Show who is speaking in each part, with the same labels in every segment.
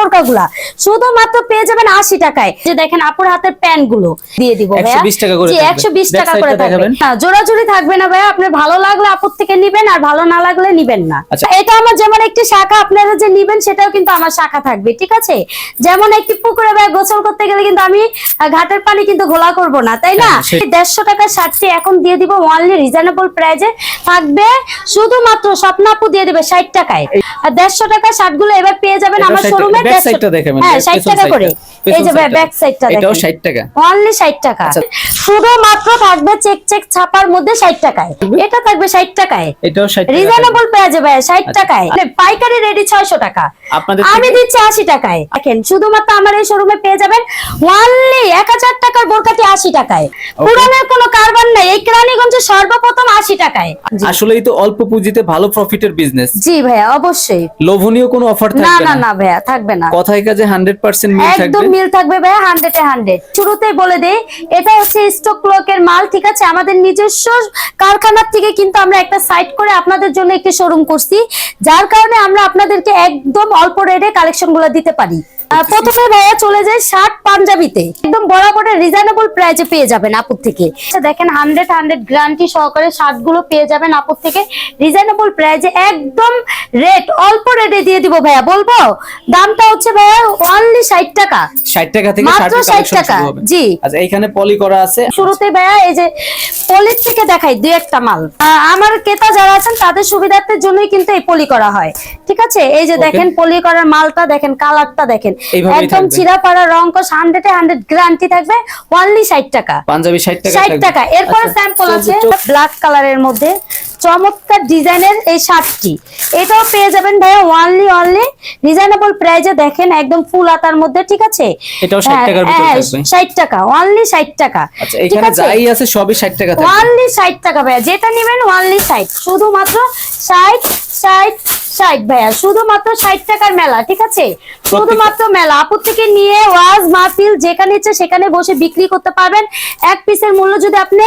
Speaker 1: বোরকাগুলা শুধুমাত্র পেয়ে যাবেন আশি টাকায়। যে দেখেন আপুর হাতের প্যান্টগুলো দিয়ে দিব ভাইয়া।
Speaker 2: 120 টাকা করে
Speaker 1: জি
Speaker 2: থাকবে।
Speaker 1: একশো বিশ টাকা করে থাকবে। হ্যাঁ জোড়াজুড়ি থাকবে না ভাইয়া আপনার ভালো লাগলে আপুর থেকে নিবেন আর ভালো না লাগলে নিবেন না।
Speaker 2: আচ্ছা।
Speaker 1: এটা আমার যেমন একটি শাখা আপনারা যে নিবেন সেটাও কিন্তু আমার শাখা থাকবে ঠিক আছে? যেমন একটি পুকুরে ভাই গোসল করতে গেলে কিন্তু আমি ঘাটের পানি কিন্তু ঘোলা করব না তাই না?
Speaker 2: হ্যাঁ,
Speaker 1: দেড়শো টাকার শার্টটি এখন দিয়ে দিব ওয়ানলি রিজনেবল প্রাইজে থাকবে। শুধুমাত্র স্বপ্নাপু দিয়ে দিবে ষাট টাকায়। আর দেড়শো টাকার শার্টগুলো এবার পেয়ে যাবেন আমার
Speaker 2: 60
Speaker 1: শোরুমে
Speaker 2: side দেখাবেন,
Speaker 1: হ্যাঁ
Speaker 2: back-
Speaker 1: ষাট
Speaker 2: পেছন
Speaker 1: টাকা করে। এই যে ব্যাক সাইডটা
Speaker 2: এটাও 60 টাকা।
Speaker 1: অনলি ষাট টাকা। শুধুমাত্র থাকবে চেক চেক ছাপার মধ্যে ষাট টাকায়। এটা থাকবে ষাট টাকায়।
Speaker 2: এটাও 60
Speaker 1: রিজনেবল পেয়ে যাবে ষাট। টাকায়। পাইকারি রেডি ছয়শো টাকা। আমি দিচ্ছি আশি টাকায়। দেখেন শুধুমাত্র আমার এই শোরুমে পেয়ে যাবেন ওয়ানলি এক হাজার টাকার বোরকাটি আশি টাকায়। পুরানের কোনো কারবার নাই। এই কেরানীগঞ্জে সর্বপ্রথম আশি টাকায়। জি।
Speaker 2: আসলেই তো অল্প পুঁজিতে ভালো প্রফিটের বিজনেস
Speaker 1: জি ভাইয়া অবশ্যই।
Speaker 2: লোভনীয় কোনো অফার
Speaker 1: না
Speaker 2: থাকবে
Speaker 1: না
Speaker 2: না।
Speaker 1: না ভাইয়া থাকবে না।
Speaker 2: কথায় কাজে 100% মিল
Speaker 1: একদম মিল থাকবে ভাইয়া হান্ড্রেড এ হান্ড্রেড শুরুতেই বলে দেই এটা হচ্ছে স্টক ক্লকের মাল, ঠিক আছে? আমাদের নিজস্ব কারখানার থেকে কিন্তু আমরা একটা সাইট করে আপনাদের জন্য একটি শোরুম করছি, যার কারণে আমরা আপনাদেরকে একদম অল্প রেটে কালেকশনগুলো দিতে পারি। প্রথমে ভাইয়া চলে যায় শার্ট পাঞ্জাবিতে। একদম বরাবরের রিজনেবল প্রাইসে পেয়ে যাবেন আপুর থেকে। আচ্ছা, দেখেন হান্ড্রেড হান্ড্রেড গ্যারান্টি সহকারে শার্টগুলো পেয়ে যাবেন আপুর থেকে। রিজনেবল প্রাইসে একদম রেট অল্প রেটে দিয়ে দিব ভাইয়া বলব? দামটা হচ্ছে ভাইয়া অনলি ষাট টাকা।
Speaker 2: 60 টাকা থেকে
Speaker 1: মাত্র ষাট টাকা, জি।
Speaker 2: আচ্ছা এখানে পলি করা আছে?
Speaker 1: শুরুতে ভাইয়া এই যে পলির থেকে দেখাই দুই একটা মাল। আমার ক্রেতা যারা আছেন তাদের সুবিধার্থের জন্যই কিন্তু এই পলি করা হয়। ঠিক আছে? এই যে দেখেন পলি করার মালটা দেখেন কালারটা দেখেন। একদম। চিরাপাড়া রং কস হান্ড্রেড হান্ড্রেড গ্যারান্টি থাকবে। অনলি ষাট টাকা।
Speaker 2: পাঞ্জাবি 60 টাকা
Speaker 1: ষাট
Speaker 2: থাকবে।
Speaker 1: টাকা। এরপর
Speaker 2: আচ্ছা,
Speaker 1: স্যাম্পল আছে ব্ল্যাক কালারের মধ্যে। চমৎকার ডিজাইনের এই শার্টটি। এটাও পেয়ে যাবেন ভাইয়া ওয়ানলি অনলি রিজনেবল প্রাইজে দেখেন একদম ফুল আতার মধ্যে ঠিক আছে?
Speaker 2: এটাও 60 টাকার ভিতরে থাকবে।
Speaker 1: ষাট টাকা অনলি ষাট টাকা
Speaker 2: আচ্ছা এখানে যাই আছে সবই 60 টাকা থাকবে।
Speaker 1: ওয়ানলি ষাট টাকা ভাইয়া যেটা নেবেন ওয়ানলি ষাট শুধুমাত্র ষাট ষাট ষাট ভাইয়া শুধুমাত্র ষাট টাকার মেলা ঠিক আছে? শুধুমাত্র মেলা আপুর থেকে নিয়ে ওয়াজ মাহফিল যেখানে ইচ্ছে সেখানে বসে বিক্রি করতে পারবেন। এক পিসের মূল্য যদি আপনি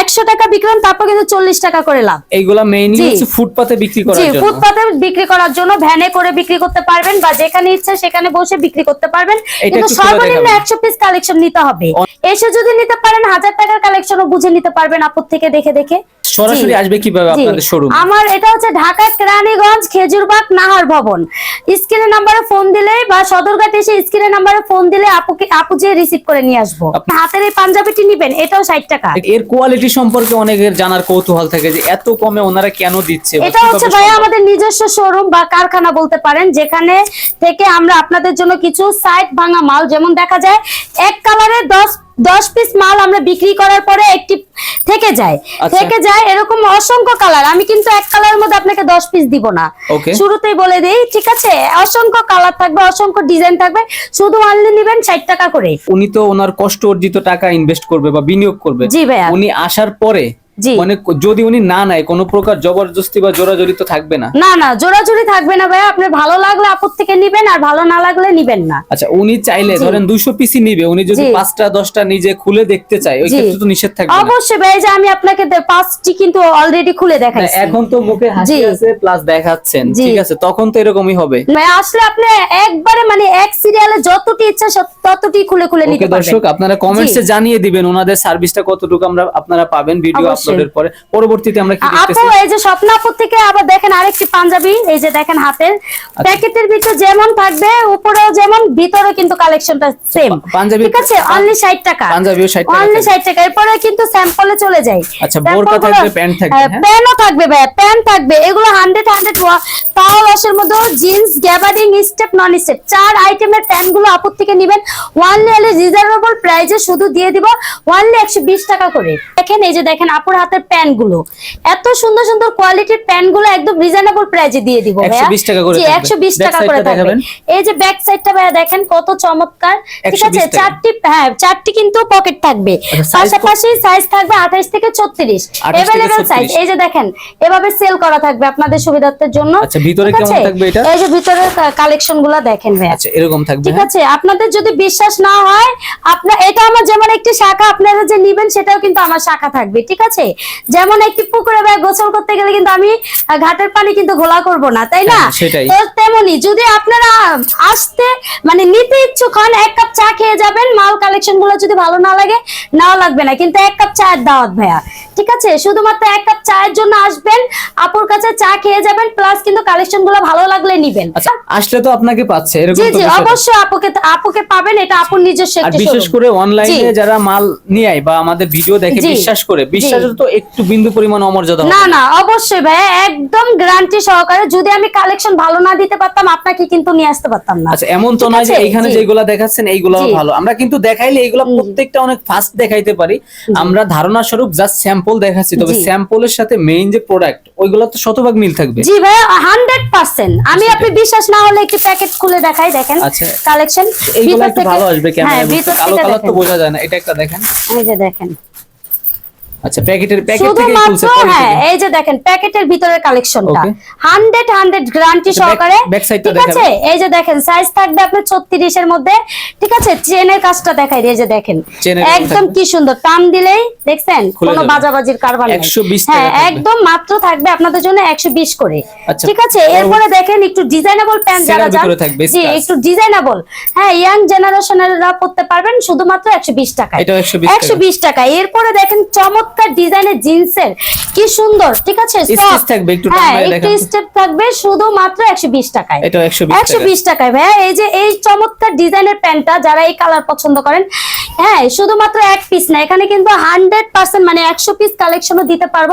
Speaker 1: একশো টাকা বিক্রেন তারপর কিন্তু চল্লিশ টাকা করে
Speaker 2: এইগুলা মেইনলি হচ্ছে ফুটপাতে বিক্রি করার জন্য।
Speaker 1: ফুটপাতে বিক্রি করার জন্য ভ্যানে করে বিক্রি করতে পারবেন বা যেখানে ইচ্ছা সেখানে বসে বিক্রি করতে পারবেন। কিন্তু সর্বনিম্ন
Speaker 2: দেখাবেন।
Speaker 1: একশো পিস কালেকশন নিতে হবে। এসে যদি নিতে পারেন হাজার টাকার কালেকশনও বুঝে নিতে পারবেন আপুর থেকে দেখে দেখে।
Speaker 2: সরাসরি আসবে কীভাবে আপনাদের শোরুম
Speaker 1: আমার এটা হচ্ছে ঢাকা কেরানীগঞ্জ খেজুরবাগ নাহার ভবন। স্ক্রিনে নাম্বারে ফোন দিলে বা সদরঘাট এসে স্ক্রিনে নাম্বারে ফোন দিলে আপুকে আপু যে রিসিভ করে নিয়ে আসব। হাতের এই পাঞ্জাবিটি নিবেন এটাও ষাট টাকা।
Speaker 2: এর কোয়ালিটি সম্পর্কে অনেকের জানার কৌতূহল থাকে যে এত কমে ওনারা কেন দিচ্ছে
Speaker 1: এটা হচ্ছে ভাইয়া আমাদের নিজস্ব শোরুম বা কারখানা বলতে পারেন যেখানে থেকে আমরা আপনাদের জন্য কিছু সাইড ভাঙা মাল যেমন দেখা যায় এক কালারে দশ দশ পিস মাল আমরা বিক্রি করার পরে একটি থেকে যায়।
Speaker 2: আচ্ছা।
Speaker 1: থেকে যায় এরকম অসংখ্য কালার আমি কিন্তু এক কালারের মধ্যে আপনাকে দশ পিস দিব না। শুরুতেই বলে দিই ঠিক আছে? অসংখ্য কালার থাকবে অসংখ্য ডিজাইন থাকবে। শুধু অনলি নিবেন ষাট টাকা করে
Speaker 2: উনি তো ওনার কষ্ট অর্জিত টাকা ইনভেস্ট করবে বা বিনিয়োগ করবে।
Speaker 1: জি ভাইয়া।
Speaker 2: উনি আসার পরে। মানে যদি উনি না নেয় কোনো প্রকার জবরদস্তি বা জোরাজড়ি তো থাকবে না?
Speaker 1: না না জোড়াজুড়ি থাকবে না ভাইয়া। আপনার ভালো লাগলে আপদ থেকে নিবেন আর ভালো না লাগলে নিবেন না।
Speaker 2: আচ্ছা উনি চাইলে ধরেন দুশো পিসি নিবে উনি যদি
Speaker 1: জি।
Speaker 2: পাঁচটা দশটা নিজে খুলে দেখতে চায় ওই ক্ষেত্রে তো নিষেধ থাকবে
Speaker 1: অবশ্যই ভাই যে আমি আপনাকে দে- পাঁচটি কিন্তু অলরেডি খুলে দেখাইছি।
Speaker 2: এখন তো মুখে হাসি আছে প্লাস দেখাচ্ছেন ঠিক আছে তখন তো এরকমই হবে।
Speaker 1: ভাই আসলে আপনি একবারে মানে এক সিরিয়ালে যতটি ইচ্ছা ততটি খুলে খুলে নিতে পারবেন।
Speaker 2: দর্শক আপনারা কমেন্টসে জানিয়ে দিবেন ওনাদের সার্ভিসটা কতটুকু আমরা আপনারা পাবেন ভিডিও। আপলোডের পরে। পরবর্তীতে আমরা কি
Speaker 1: আ- আপু এই যে স্বপ্নাপুর থেকে আবার দেখেন আরেকটি পাঞ্জাবি এই যে দেখেন হাতের।
Speaker 2: আচ্ছা।
Speaker 1: প্যাকেটের ভিতরে যেমন থাকবে উপরেও যেমন ভিতরেও কিন্তু কালেকশনটা সেম
Speaker 2: পাঞ্জাবি-
Speaker 1: ঠিক আছে? অনলি ষাট টাকা।
Speaker 2: পাঞ্জাবিও 60 টাকা
Speaker 1: অনলি
Speaker 2: থাকবে।
Speaker 1: ষাট টাকা। এরপরে কিন্তু স্যাম্পলে চলে যায়।
Speaker 2: আচ্ছা, বোরকা থাকবে, প্যান্ট থাকবে,
Speaker 1: হ্যাঁ,
Speaker 2: হ্যাঁ?
Speaker 1: প্যান্টও থাকবে ভাই প্যান্ট থাকবে। এগুলো হান্ড্রেড হান্ড্রেড তাও লসের মধ্যে jeans gabardine step non step চার আইটেমের প্যান্টগুলো আপুর থেকে নিবেন। ওয়ানলি রিজনেবল প্রাইজে শুধু দিয়ে দিব। ওয়ানলি একশো বিশ টাকা করে। দেখেন এই যে দেখেন আপুর হাতের প্যান্টগুলো এত সুন্দর সুন্দর কোয়ালিটির প্যান্টগুলো একদম রিজনেবল প্রাইজে দিয়ে দিব ভাইয়া।
Speaker 2: 120 টাকা করে
Speaker 1: জি
Speaker 2: থাকবে।
Speaker 1: একশো বিশ
Speaker 2: Back
Speaker 1: টাকা করে থাকবে। এই যে ব্যাক সাইডটা ভাইয়া দেখেন কত চমৎকার। ঠিক আছে চারটি হ্যাঁ চারটি কিন্তু পকেট থাকবে।
Speaker 2: আচ্ছা,
Speaker 1: পাশাপাশি সাইজ থাকবে আঠাইশ থেকে ছত্রিশ।
Speaker 2: 28 থেকে
Speaker 1: এভেলেবেল সাইজ এই যে দেখেন এভাবে সেল করা থাকবে আপনাদের সুবিধার্থের জন্য।
Speaker 2: আচ্ছা, ভিতরে কেমন থাকবে এটা?
Speaker 1: এই যে ভিতরে কালেকশনগুলা দেখেন ভাইয়া।
Speaker 2: আচ্ছা এরকম থাকবে
Speaker 1: ঠিক
Speaker 2: হ্যাঁ?
Speaker 1: আছে আপনাদের যদি বিশ্বাস না হয় আপনার এটা আমার যেমন একটি শাখা আপনারা যে নিবেন সেটাও কিন্তু আমার শাখা রাখা থাকবে ঠিক আছে? যেমন একটি পুকুরে বা গোসল করতে গেলে কিন্তু আমি ঘাটের পানি কিন্তু ঘোলা করব না তাই না?
Speaker 2: হ্যাঁ,
Speaker 1: তো তেমনি যদি আপনারা আসতে মানে নিতে ইচ্ছুক হন এক কাপ চা খেয়ে যাবেন মাল কালেকশনগুলো যদি ভালো না লাগে নাও লাগবে না। কিন্তু এক কাপ চায়ের দাওয়াত ভাইয়া। ঠিক আছে? শুধুমাত্র এক কাপ চায়ের জন্য আসবেন আপুর কাছে চা খেয়ে যাবেন প্লাস কিন্তু কালেকশনগুলো ভালো লাগলে নিবেন।
Speaker 2: আচ্ছা আসলে তো আপনাকে পাচ্ছে
Speaker 1: জি জি অবশ্যই আপুকে আপুকে পাবেন এটা আপুর নিজস্ব
Speaker 2: আর বিশেষ করে অনলাইনে যারা মাল নিয়ে আয় বা আমাদের ভিডিও দেখে বিশ্বাস করে বিশ্বাসের তো একটু বিন্দু পরিমাণ অমর্যাদা
Speaker 1: না না। অবশ্যই ভাই একদম গ্যারান্টি সহকারে যদি আমি কালেকশন ভালো না দিতে পারতাম আপনাকে কিন্তু নিয়ে আসতে পারতাম না।
Speaker 2: আচ্ছা এমন তো নয় যে? এইখানে। যেগুলা দেখাচ্ছেন এইগুলো ভালো। আমরা কিন্তু দেখাইলে এইগুলো প্রত্যেকটা অনেক ফাস্ট দেখাইতে পারি। আমরা ধারণা স্বরূপ জাস্ট স্যাম্পল দেখাচ্ছি তবে স্যাম্পলের সাথে মেইন যে প্রোডাক্ট ওইগুলো তো শতভাগ মিল থাকবে।
Speaker 1: জি ভাই হান্ড্রেড পার্সেন্ট আমি আপনি বিশ্বাস না হলে একটু প্যাকেট খুলে দেখাই দেখেন।
Speaker 2: আচ্ছা।
Speaker 1: কালেকশন
Speaker 2: এইগুলো একটু ভালো আসবে ক্যামেরা কালো কালার তো বোঝা যায় না এটা একটা দেখেন।
Speaker 1: এই যে দেখেন।
Speaker 2: আচ্ছা প্যাকেটের প্যাকেট থেকে
Speaker 1: শুধুমাত্র
Speaker 2: খুলছে
Speaker 1: হ্যাঁ এই যে দেখেন প্যাকেটের ভিতরের কালেকশনটা
Speaker 2: Okay.
Speaker 1: হান্ড্রেড হান্ড্রেড গ্যারান্টি সহকারে ঠিক আছে? এই যে দেখেন সাইজ থাকবে আপনার ছত্রিশের মধ্যে ঠিক আছে? চেনের কাজটা দেখাই এই যে দেখেন। একদম কি সুন্দর টান দিলেই দেখছেন? কোনো বাজাবাজির কারবার নেই।
Speaker 2: 120 টাকা
Speaker 1: হ্যাঁ একদম মাত্র থাকবে আপনাদের জন্য একশো বিশ করে।
Speaker 2: আচ্ছা।
Speaker 1: ঠিক আছে? এরপরে দেখেন একটু ডিজাইনেবল প্যান্ট যারা যান জি একটু ডিজাইনেবল হ্যাঁ ইয়াং জেনারেশনেররা পড়তে পারবেন শুধুমাত্র একশো বিশ টাকা
Speaker 2: এটাও 120 টাকা।
Speaker 1: একশো বিশ টাকা এরপরে দেখেন চমৎকার ডিজাইনের জিন্সের। কি সুন্দর ঠিক আছে?
Speaker 2: Stitch থাকবে, একটু
Speaker 1: হ্যাঁ একটু স্টেপ থাকবে শুধুমাত্র একশো বিশ টাকায়।
Speaker 2: এটাও 120
Speaker 1: একশো
Speaker 2: টাকা।
Speaker 1: বিশ টাকায়। ভাইয়া এই যে এই চমৎকার ডিজাইনের প্যান্টটা যারা এই কালার পছন্দ করেন হ্যাঁ শুধুমাত্র এক পিস না এখানে কিন্তু হান্ড্রেড পার্সেন্ট মানে একশো পিস কালেকশনও দিতে পারব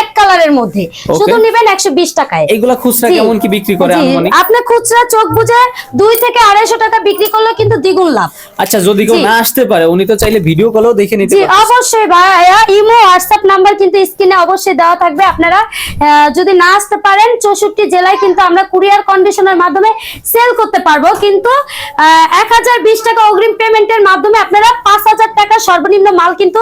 Speaker 1: এক কালারের মধ্যে। শুধু নিবেন একশো বিশ টাকায়।
Speaker 2: এইগুলা খুচরা। কেমন কি বিক্রি করে
Speaker 1: জি,
Speaker 2: আনুমানিক?
Speaker 1: আপনি খুচরা চোখ বুঝে দুই থেকে আড়াইশো টাকা বিক্রি করলে কিন্তু দ্বিগুণ লাভ।
Speaker 2: আচ্ছা যদি কেউ না আসতে পারে উনি তো চাইলে ভিডিও কলেও দেখে নিতে
Speaker 1: জি অবশ্যই ভাইয়া ইমো হোয়াটসঅ্যাপ নাম্বার কিন্তু স্ক্রিনে অবশ্যই দেওয়া থাকবে। আপনারা যদি না আসতে পারেন চৌষট্টি জেলায় কিন্তু আমরা কুরিয়ার কন্ডিশনের মাধ্যমে সেল করতে পারব। কিন্তু এক হাজার বিশ টাকা অগ্রিম পেমেন্টের মাধ্যমে আপনারা পাঁচ হাজার টাকা সর্বনিম্ন মাল কিন্তু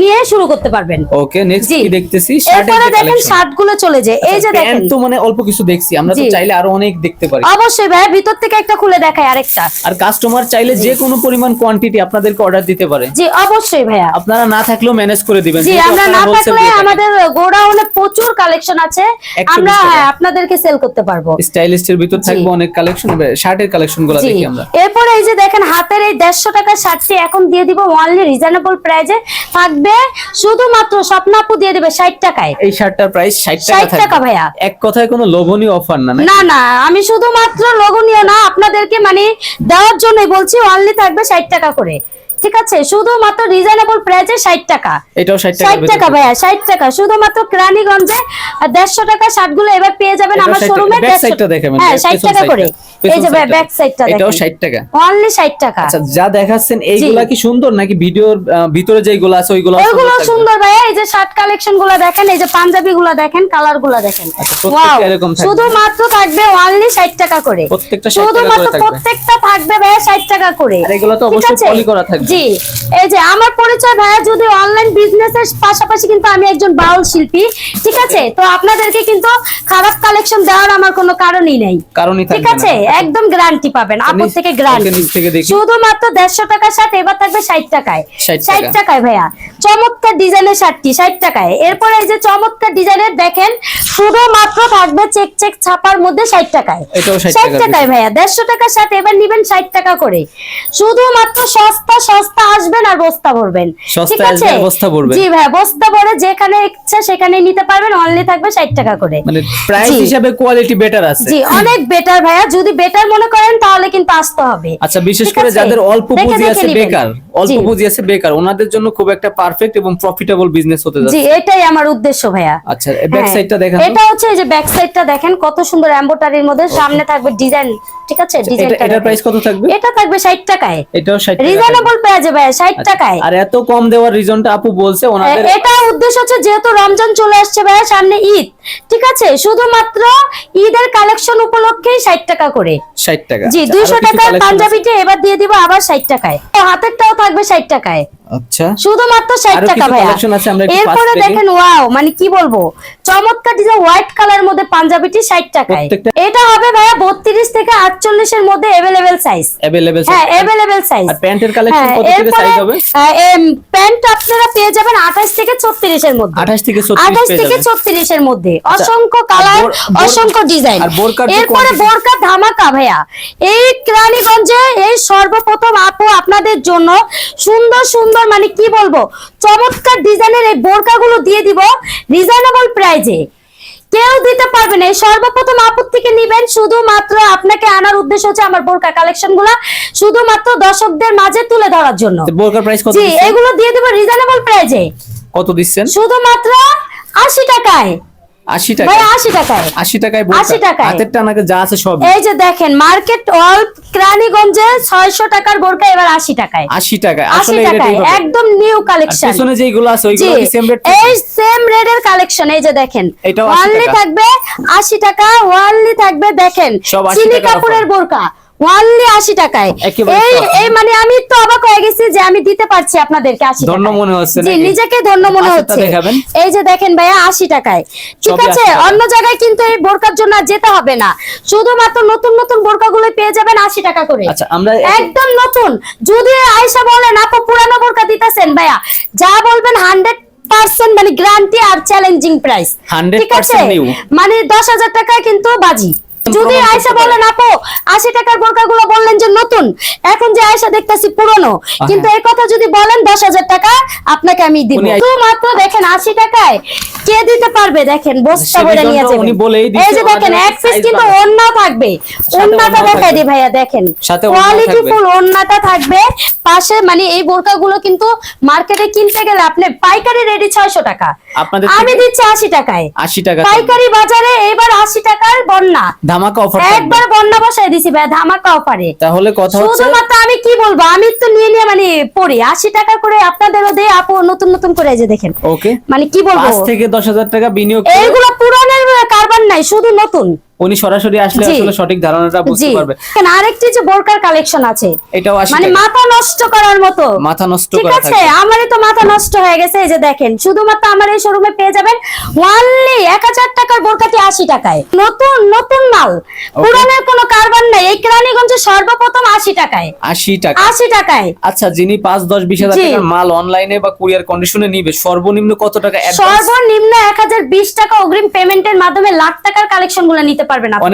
Speaker 1: নিয়ে শুরু করতে পারবেন।
Speaker 2: ওকে নেক্সট কি দেখতেছি?
Speaker 1: এরপরে দেখেন
Speaker 2: কালেকশন
Speaker 1: শার্টগুলো চলে যায় এই যে দেখেন।
Speaker 2: তো মানে অল্প কিছু দেখছি আমরা তো চাইলে আরও অনেক দেখতে পারি।
Speaker 1: অবশ্যই ভাইয়া ভিতর থেকে একটা খুলে দেখায় আরেকটা।
Speaker 2: আর কাস্টমার চাইলে যে কোনো পরিমাণ কোয়ান্টিটি আপনাদেরকে অর্ডার দিতে পারে।
Speaker 1: জি অবশ্যই ভাইয়া।
Speaker 2: আপনারা না থাকলেও ম্যানেজ করে দিবেন।
Speaker 1: জি আমরা না থাকলে আমাদের গোডাউনে প্রচুর কালেকশন আছে। আমরা হ্যাঁ আপনাদেরকে সেল করতে পারব।
Speaker 2: স্টাইলিস্টের ভিতর থাকবে অনেক কালেকশন শার্টের
Speaker 1: কালেকশনগুলো
Speaker 2: দেখি আমরা।
Speaker 1: এরপরে এই যে দেখেন হাতের এই দেড়শো টাকার শার্টটি এখন দিয়ে দিব ওনলি রিজনেবল প্রাইজে থাকবে শুধুমাত্র স্বপ্নাপু দিয়ে দিবে ষাট টাকায়।
Speaker 2: এই শার্টটার প্রাইস 60 টাকা
Speaker 1: 60 টাকা ভাইয়া।
Speaker 2: এক কথায় কোনো লোভনীয় অফার না না
Speaker 1: না আমি শুধুমাত্র লগনীয় না আপনাদেরকে মানে দেওয়ার জন্যই বলছি অনলি থাকবে ষাট টাকা করে। ঠিক আছে? শুধুমাত্র রিজনেবল প্রাইজে ষাট টাকা।
Speaker 2: এটাও 60
Speaker 1: ষাট
Speaker 2: টাকা
Speaker 1: টাকা ভাইয়া ষাট টাকা। শুধুমাত্র ক্রানিগঞ্জে দেড়শো টাকা ষাটগুলো এবার পেয়ে যাবেন আমার
Speaker 2: 60
Speaker 1: শোরুমে
Speaker 2: ব্যাক সাইডটা দেখাবেন
Speaker 1: হ্যাঁ ষাট
Speaker 2: পেছন
Speaker 1: টাকা করে এই যে ব্যাক সাইডটা
Speaker 2: এটাও 60 টাকা।
Speaker 1: অনলি ষাট টাকা।
Speaker 2: আচ্ছা যা দেখাচ্ছেন এইগুলা কি সুন্দর নাকি ভিডিওর ভিতরে যেগুলো আছে ওইগুলো
Speaker 1: এগুলো সুন্দর ভাইয়া এই যে শার্ট কালেকশনগুলো দেখেন এই যে পাঞ্জাবি গুলো দেখেন কালারগুলো দেখেন।
Speaker 2: প্রত্যেকটা
Speaker 1: Wow,
Speaker 2: থাকবে।
Speaker 1: অনলি ষাট টাকা করে।
Speaker 2: প্রত্যেকটা 60 টাকা করে থাকবে।
Speaker 1: প্রত্যেকটা থাকবে ভাইয়া ষাট টাকা করে।
Speaker 2: আর এগুলো তো অবশ্যই পলি করা থাকবে।
Speaker 1: জি। এই যে আমার পরিচয় ভাইয়া যদি অনলাইন বিজনেসের পাশাপাশি কিন্তু আমি একজন বাউল শিল্পী ঠিক আছে? তো আপনাদেরকে কিন্তু খারাপ কালেকশন দেওয়ার আমার কোনো কারণই নেই।
Speaker 2: কারণই
Speaker 1: ঠিক আছে? একদম গ্যারান্টি পাবেন। আপর
Speaker 2: নিচ-
Speaker 1: থেকে গ্যারান্টি। শুধুমাত্র দেড়শো টাকার শার্ট এবার থাকবে ষাট টাকায়। ষাট টাকায় ভাইয়া। চমৎকার ডিজাইনের শার্টটি ষাট টাকায়। এরপরে এই যে চমৎকার ডিজাইনের দেখেন শুধুমাত্র থাকবে চেক চেক ছাপার মধ্যে ষাট টাকায়। ষাট টাকায় ভাইয়া। দেড়শো টাকার শার্ট এবার নিবেন ষাট টাকা করে। শুধুমাত্র সস্তা সস্তা আসবেন আর বস্তা ভরবেন। ঠিক আছে। জি ভাইয়া বস্তা ভরে যেখানে ইচ্ছা সেখানে নিতে পারবেন। অনলি থাকবে ষাট টাকা করে।
Speaker 2: মানে প্রাইস হিসাবে কোয়ালিটি বেটার আছে।
Speaker 1: জি অনেক বেটার ভাইয়া। যদি বেটার মনে করেন তাহলে কিন্তু আসতে হবে।
Speaker 2: আচ্ছা বিশেষ করে যাদের অল্প পুঁজি আছে বেকার অল্প পুঁজি আছে বেকার ওনাদের জন্য খুব একটা পারফেক্ট এবং প্রফিটেবল বিজনেস হতে যাচ্ছে।
Speaker 1: জি এটাই আমার উদ্দেশ্য ভাইয়া।
Speaker 2: আচ্ছা ব্যাক সাইডটা দেখেন
Speaker 1: এটা হচ্ছে এই যে ব্যাক সাইডটা দেখেন কত সুন্দর এমব্রয়ডারির মধ্যে সামনে থাকবে ডিজাইন ঠিক আছে? ডিজাইনটা
Speaker 2: এটার প্রাইস কত থাকবে?
Speaker 1: এটা থাকবে 60 টাকায়।
Speaker 2: এটাও 60 টাকা
Speaker 1: রিজনেবল প্রাইসে ভাইয়া 60
Speaker 2: আচ্ছা,
Speaker 1: টাকায়।
Speaker 2: আর এত কম দেওয়ার রিজনটা আপু বলছে ওনাদের
Speaker 1: এটা উদ্দেশ্য হচ্ছে যেহেতু রমজান চলে আসছে ভাইয়া সামনে ঈদ। ঠিক আছে? শুধুমাত্র ঈদের কালেকশন উপলক্ষেই 60 টাকা করে।
Speaker 2: 60 টাকা।
Speaker 1: জি
Speaker 2: আচ্ছা,
Speaker 1: দুইশো টাকার পাঞ্জাবিটা এবার দিয়ে দিব আবার ষাট টাকায়। হাতের হাতেরটাও থাকবে ষাট টাকায়।
Speaker 2: আচ্ছা।
Speaker 1: শুধুমাত্র ষাট
Speaker 2: আরও
Speaker 1: টাকা ভাইয়া। এরপরে দেখেন ওয়াও মানে কি বলব? চমৎকার ডিজাইন হোয়াইট কালার মধ্যে পাঞ্জাবিটি ষাট টাকায়। এটা হবে ভাইয়া বত্রিশ থেকে আটচল্লিশ এর মধ্যে এভেলেবেল সাইজ
Speaker 2: অ্যাভেলেবেল
Speaker 1: হ্যাঁ এভেলেবেল সাইজ
Speaker 2: আর প্যান্টের কালেকশন কত থেকে সাইজ হবে?
Speaker 1: প্যান্ট আপনারা পেয়ে যাবেন আঠাশ থেকে ছত্রিশ এর মধ্যে।
Speaker 2: 28 থেকে 36
Speaker 1: আঠাশ
Speaker 2: পেয়ে
Speaker 1: থেকে
Speaker 2: যাবেন।
Speaker 1: ছত্রিশ এর মধ্যে।
Speaker 2: আচ্ছা,
Speaker 1: অসংখ্য কালার অসংখ্য ডিজাইন এরপরে বোরকা ধামাকা ভাইয়া। এই রানীগঞ্জে এই সর্বপ্রথম আপু আপনাদের জন্য সুন্দর সুন্দর মানে কি বলব? চমৎকার ডিজাইনের এই বোরকাগুলো দিয়ে দিব রিজনেবল প্রাইজে কেউ দিতে পারবে না। সর্বপ্রথম আপুর থেকে নিবেন? শুধুমাত্র আপনাকে আনার উদ্দেশ্য হচ্ছে আমার বোরকা কালেকশনগুলা শুধুমাত্র দর্শকদের মাঝে তুলে ধরার জন্য।
Speaker 2: বোরকার প্রাইস কত
Speaker 1: জি এগুলো দিয়ে দিব রিজনেবল প্রাইজে
Speaker 2: কত দিচ্ছেন?
Speaker 1: শুধুমাত্র আশি টাকায়।
Speaker 2: 80 টাকা।
Speaker 1: ভাই আশি টাকায়
Speaker 2: 80 টাকায় বোরকা
Speaker 1: 80 টাকায়।
Speaker 2: হাতের টানাকে যা আছে সব
Speaker 1: এই যে দেখেন মার্কেট অল ক্রানীগঞ্জে ছয়শো টাকার বোরকা এবার আশি টাকায়।
Speaker 2: 80 টাকায়। আসলে
Speaker 1: একদম নিউ কালেকশন
Speaker 2: পেছনে যেগুলো আছে ওইগুলো কি সেম রেট
Speaker 1: এই সেম রেটের কালেকশন এই যে দেখেন।
Speaker 2: 80
Speaker 1: ওয়ানলি থাকবে আশি টাকা ওয়ানলি থাকবে দেখেন
Speaker 2: 80
Speaker 1: চিনি কাপড়ের বোরকা। ওয়ানলি আশি টাকায়। এই এই মানে আমি তো অবাক হয়ে গেছি যে আমি দিতে পারছি আপনাদেরকে আশি
Speaker 2: ধন্য মনে হচ্ছে
Speaker 1: জি নিজেকে ধন্য মনে হচ্ছে। এই যে দেখেন ভাইয়া আশি টাকায়। ঠিক আছে অন্য জায়গায় কিন্তু এই বোরকার জন্য যেতে হবে না। শুধুমাত্র নতুন নতুন বোরকাগুলো পেয়ে যাবেন আশি টাকা করে।
Speaker 2: আচ্ছা আমরা
Speaker 1: একদম নতুন। যদি আয়সা বলেন আপু পুরানো বোরকা দিতেছেন ভাইয়া। যা বলবেন হান্ড্রেড পার্সেন্ট মানে গ্যারান্টি আর চ্যালেঞ্জিং প্রাইস ঠিক আছে? মানে দশ হাজার টাকায় কিন্তু বাজি। যদি আয়সা বলেন আপু আশি টাকার বোরকা গুলো বললেন যে নতুন এখন যে আয়সা দেখতেছি পুরনো কিন্তু এই কথা যদি বলেন দশ হাজার টাকা আপনাকে আমি দিব।
Speaker 2: আই-
Speaker 1: মাত্র দেখেন আশি টাকায় কে দিতে পারবে? দেখেন বস্তা ভরে নিয়ে যাবেন।
Speaker 2: উনি বলেই দিছে,
Speaker 1: এই যে দেখেন এক পিস কিন্তু। ওন্না থাকবে। ওন্নাটা দেখাই। দি ভাইয়া দেখেন। কোয়ালিটি ফুল ওন্নাটা থাকবে। পাশে মানে এই বোরকাগুলো কিন্তু মার্কেটে কিনতে গেলে আপনি পাইকারি রেডি ছয়শো টাকা।
Speaker 2: আপনাদের
Speaker 1: আমি দিচ্ছি আশি টাকায়।
Speaker 2: 80 টাকা
Speaker 1: পাইকারি বাজারে এবার আশি টাকার বন্যা।
Speaker 2: ধামাকা অফার
Speaker 1: একবার বন্যা বসাই দিছি ভাই ধামাকা অফারে
Speaker 2: তাহলে কথা হচ্ছে
Speaker 1: শুধুমাত্র আমি কি বলব? আমি তো নিয়ে নিয়ে মানে পড়ি। আশি টাকা করে আপনাদেরও দেই আপু নতুন নতুন করে এই যে দেখেন।
Speaker 2: ওকে
Speaker 1: মানে কি বলব?
Speaker 2: পাঁচ থেকে দশ হাজার টাকা বিনিয়োগ
Speaker 1: এইগুলো পুরানের কারবার নাই শুধু নতুন।
Speaker 2: উনি সরাসরি আসলে। আসলে সঠিক ধারণাটা বুঝতে পারবে।
Speaker 1: আরেকটি যে বোরকার কালেকশন আছে
Speaker 2: এটাও
Speaker 1: মানে মাথা নষ্ট করার মতো।
Speaker 2: মাথা নষ্ট
Speaker 1: ঠিক আছে? আমারই তো মাথা নষ্ট হয়ে গেছে এই যে দেখেন শুধুমাত্র আমার এই শোরুমে পেয়ে যাবেন ওয়ানলি এক হাজার টাকার বোরকাটি আশি টাকায়। নতুন নতুন মাল। পুরানের কোনো কারবার নাই। এই কেরানীগঞ্জে সর্বপ্রথম আশি টাকায়।
Speaker 2: আশি টাকা।
Speaker 1: আশি টাকায়।
Speaker 2: আচ্ছা যিনি পাঁচ দশ বিশ হাজার টাকার মাল অনলাইনে বা কুরিয়ার কন্ডিশনে নিবে সর্বনিম্ন কত টাকা
Speaker 1: সর্বনিম্ন এক হাজার বিশ টাকা অগ্রিম পেমেন্টের মাধ্যমে লাখ টাকার কালেকশনগুলো নিতে পারবেন আপনি